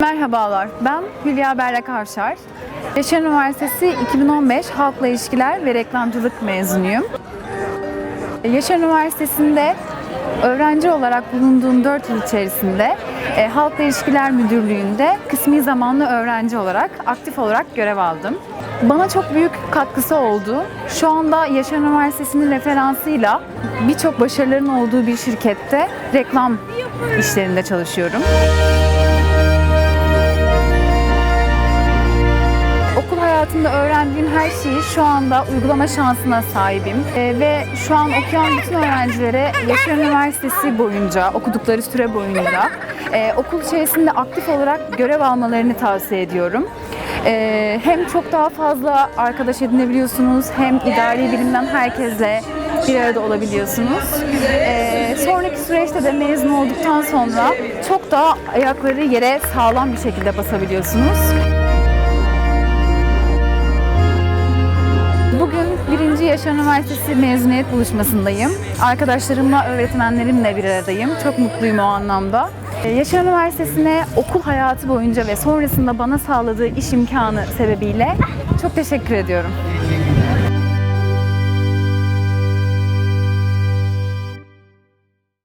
Merhabalar, ben Hülya Berrak Avşar. Yaşar Üniversitesi 2015 Halkla İlişkiler ve Reklamcılık mezunuyum. Yaşar Üniversitesi'nde öğrenci olarak bulunduğum 4 yıl içerisinde e, Halkla İlişkiler Müdürlüğü'nde kısmi zamanlı öğrenci olarak aktif olarak görev aldım. Bana çok büyük katkısı oldu. Şu anda Yaşar Üniversitesi'nin referansıyla birçok başarıların olduğu bir şirkette reklam işlerinde çalışıyorum. Okul hayatında öğrendiğim her şeyi şu anda uygulama şansına sahibim. Ee, ve şu an okuyan bütün öğrencilere Yaşar Üniversitesi boyunca, okudukları süre boyunca e, okul içerisinde aktif olarak görev almalarını tavsiye ediyorum. Ee, hem çok daha fazla arkadaş edinebiliyorsunuz, hem idari bilimden herkesle bir arada olabiliyorsunuz. Ee, sonraki süreçte de mezun olduktan sonra çok daha ayakları yere sağlam bir şekilde basabiliyorsunuz. Bugün 1. Yaşar Üniversitesi mezuniyet buluşmasındayım. Arkadaşlarımla, öğretmenlerimle bir aradayım. Çok mutluyum o anlamda. Ee, Yaşar Üniversitesi'ne okul hayatı boyunca ve sonrasında bana sağladığı iş imkanı sebebiyle çok teşekkür ediyorum.